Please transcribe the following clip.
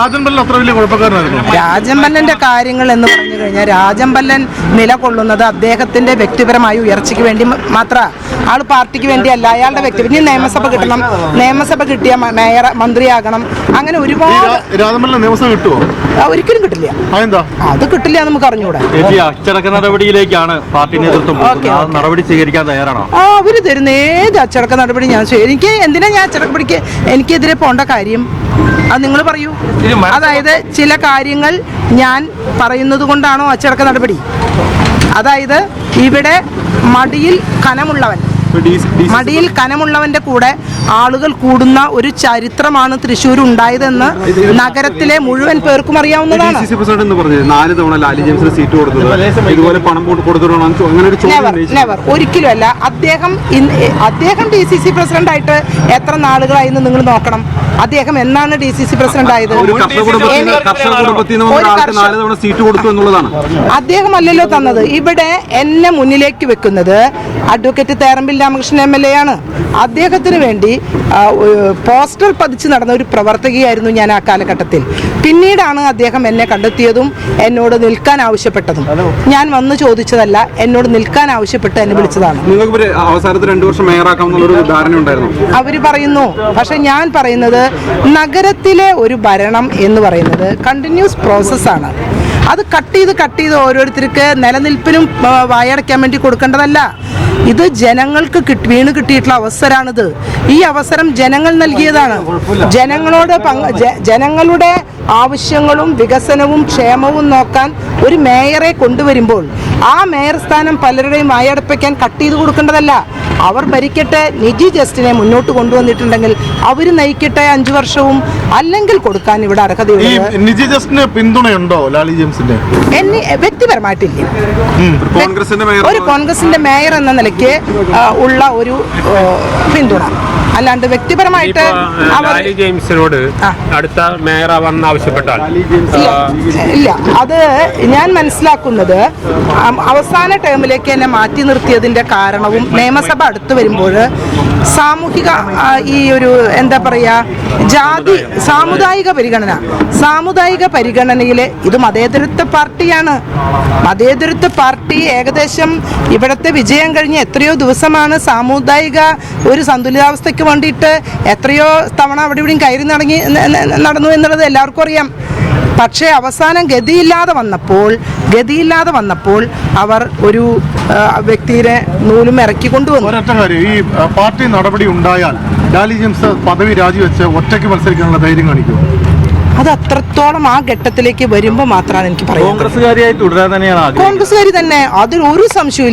രാജൻ അത്ര വലിയ കുഴപ്പക്കാരനായിരുന്നു. കാര്യങ്ങൾ എന്ന് പറഞ്ഞു കഴിഞ്ഞാൽ രാജംബല്ലൻ നിലകൊള്ളുന്നത് അദ്ദേഹത്തിന്റെ വ്യക്തിപരമായ ഉയർച്ചയ്ക്ക് വേണ്ടി മാത്ര. ആൾ പാർട്ടിക്ക് വേണ്ടിയല്ല അയാളുടെ വ്യക്തി ഇനി നിയമസഭ കിട്ടണം. നിയമസഭ കിട്ടിയ മേയർ മന്ത്രിയാകണം. അങ്ങനെ ഒരുപാട് നിയമസഭ കിട്ടുമോ ഒരിക്കലും കിട്ടില്ല. അതെന്താ? അത് കിട്ടില്ല എന്ന് നമുക്ക് അറിഞ്ഞുകൂടെ ചേച്ചി അച്ചടക്ക നടപടിയിലേക്കാണ് പാർട്ടി നേതൃത്വം പോകുന്നത്. ആ ഓക്കേ. നടപടി സ്വീകരിക്കാൻ തയ്യാറാണോ? ആ അവർ തരുന്ന ഏത് അച്ചടക്ക നടപടി ഞാൻ എനിക്ക് എന്തിനാ ഞാൻ അച്ചടക്കപ്പടിക്ക് എനിക്കെതിരെ പോണ്ട കാര്യം? അത് നിങ്ങൾ പറയൂ. അതായത് ചില കാര്യങ്ങൾ ഞാൻ പറയുന്നത് കൊണ്ടാണോ അച്ചടക്ക നടപടി? അതായത് ഇവിടെ മടിയിൽ കനമുള്ളവൻ. മടിയിൽ കനമുള്ളവന്റെ കൂടെ ആളുകൾ കൂടുന്ന ഒരു ചരിത്രമാണ് തൃശ്ശൂർ ഉണ്ടായതെന്ന് നഗരത്തിലെ മുഴുവൻ പേർക്കും അറിയാവുന്നതാണ്. നാല് തവണ ലാലി ജെയിംസിന് സീറ്റ് കൊടുത്തത്. ഇതുപോലെ പണം കൊണ്ട് കൊടുത്തിട്ടുണ്ടോ അങ്ങനെ ഒരു ചോദ്യം നെവർ ഉന്നയിച്ചു. നെവർ അല്ല അദ്ദേഹം അദ്ദേഹം ഡി സി സി പ്രസിഡന്റ് ആയിട്ട് എത്ര നാളുകളായി നിങ്ങൾ നോക്കണം. അദ്ദേഹം എന്നാണ് ഡി സി സി പ്രസിഡന്റ് ആയത് അദ്ദേഹം അല്ലല്ലോ തന്നത്. ഇവിടെ എന്നെ മുന്നിലേക്ക് വെക്കുന്നത് advocate Therambil Ramakrishnan M L A ആണ് അദ്ദേഹത്തിന് വേണ്ടി പോസ്റ്റർ പതിച്ച് നടന്ന ഒരു പ്രവർത്തകയായിരുന്നു ഞാൻ ആ കാലഘട്ടത്തിൽ. പിന്നീടാണ് അദ്ദേഹം എന്നെ കണ്ടെത്തിയതും എന്നോട് നിൽക്കാൻ ആവശ്യപ്പെട്ടതും. ഞാൻ വന്ന് ചോദിച്ചതല്ല എന്നോട് നിൽക്കാൻ ആവശ്യപ്പെട്ട് എന്നെ വിളിച്ചതാണ്. അവസാനത്തെ രണ്ടു വർഷം അവർ പറയുന്നു പക്ഷെ ഞാൻ പറയുന്നത് നഗരത്തിലെ ഒരു ഭരണം എന്ന് പറയുന്നത് കണ്ടിന്യൂസ് പ്രോസസ്സാണ് അത് കട്ട് ചെയ്ത് കട്ട് ചെയ്ത് ഓരോരുത്തർക്ക് നിലനിൽപ്പിനും വായടയ്ക്കാൻ വേണ്ടി കൊടുക്കേണ്ടതല്ല. ഇത് ജനങ്ങൾക്ക് വീണ് കിട്ടിയിട്ടുള്ള അവസരമാണിത് ഈ അവസരം ജനങ്ങൾ നൽകിയതാണ്. ജനങ്ങളോട് ജനങ്ങളുടെ ആവശ്യങ്ങളും വികസനവും ക്ഷേമവും നോക്കാൻ ഒരു മേയറെ കൊണ്ടുവരുമ്പോൾ ആ മേയർ സ്ഥാനം പലരുടെയും വായടപ്പിക്കാൻ കട്ട് ചെയ്ത് കൊടുക്കേണ്ടതല്ല. അവർ ഭരിക്കട്ടെ നിജി ജസ്റ്റിനെ മുന്നോട്ട് കൊണ്ടുവന്നിട്ടുണ്ടെങ്കിൽ അവർ നയിക്കട്ടെ അഞ്ചു വർഷവും അല്ലെങ്കിൽ കൊടുക്കാൻ ഇവിടെ അർഹതയുള്ളത് നിജി ജസ്റ്റിന് പിന്തുണയുണ്ടോ ലാലി ജെയിംസിന്റെ എന്നെ വ്യക്തിപരമായിട്ടില്ല. കോൺഗ്രസിന്റെ മേയർ ഒരു കോൺഗ്രസിന്റെ മേയർ എന്ന നിലയ്ക്ക് ഉള്ള ഒരു പിന്തുണ. അല്ലാണ്ട് വ്യക്തിപരമായിട്ട് ലാലി ജെയിംസിനോട്. അടുത്ത ആവശ്യപ്പെട്ടാൽ? ഇല്ല. ഇല്ല. അത് ഞാൻ മനസ്സിലാക്കുന്നത് അവസാന ടേമിലേക്ക് എന്നെ മാറ്റി നിർത്തിയതിന്റെ കാരണവും നിയമസഭ അടുത്തു വരുമ്പോൾ സാമൂഹിക ഈ ഒരു എന്താ പറയാ ജാതി സാമുദായിക പരിഗണന സാമുദായിക പരിഗണനയിലെ ഇത് മതേതരത്വ പാർട്ടിയാണ്. മതേതരത്വ പാർട്ടി ഏകദേശം ഇവിടുത്തെ വിജയം കഴിഞ്ഞ് എത്രയോ ദിവസമാണ് സാമുദായിക ഒരു സന്തുലിതാവസ്ഥയ്ക്ക് വേണ്ടിയിട്ട് എത്രയോ തവണ അവിടെ ഇവിടെയും കയറി നടങ്ങി നടന്നു എന്നുള്ളത് എല്ലാവർക്കും അറിയാം. പക്ഷേ അവസാനം ഗതിയില്ലാതെ വന്നപ്പോൾ ഗതിയില്ലാതെ വന്നപ്പോൾ അവർ ഒരു വ്യക്തിയെ നൂലും ഇറക്കി കൊണ്ടുവന്നു. ഒരൊറ്റ കാര്യം ഈ പാർട്ടി നടപടി ഉണ്ടായാൽ ഡാലി ജെയിംസ് പദവി രാജിവെച്ച് ഒറ്റയ്ക്ക് മത്സരിക്കാനുള്ള ധൈര്യം കാണിക്കും അത് അത്രത്തോളം ആ ഘട്ടത്തിലേക്ക് വരുമ്പോൾ മാത്രമാണ് എനിക്ക് പറയാം കോൺഗ്രസ്സുകാരി തന്നെ അതിൽ ഒരു സംശയവും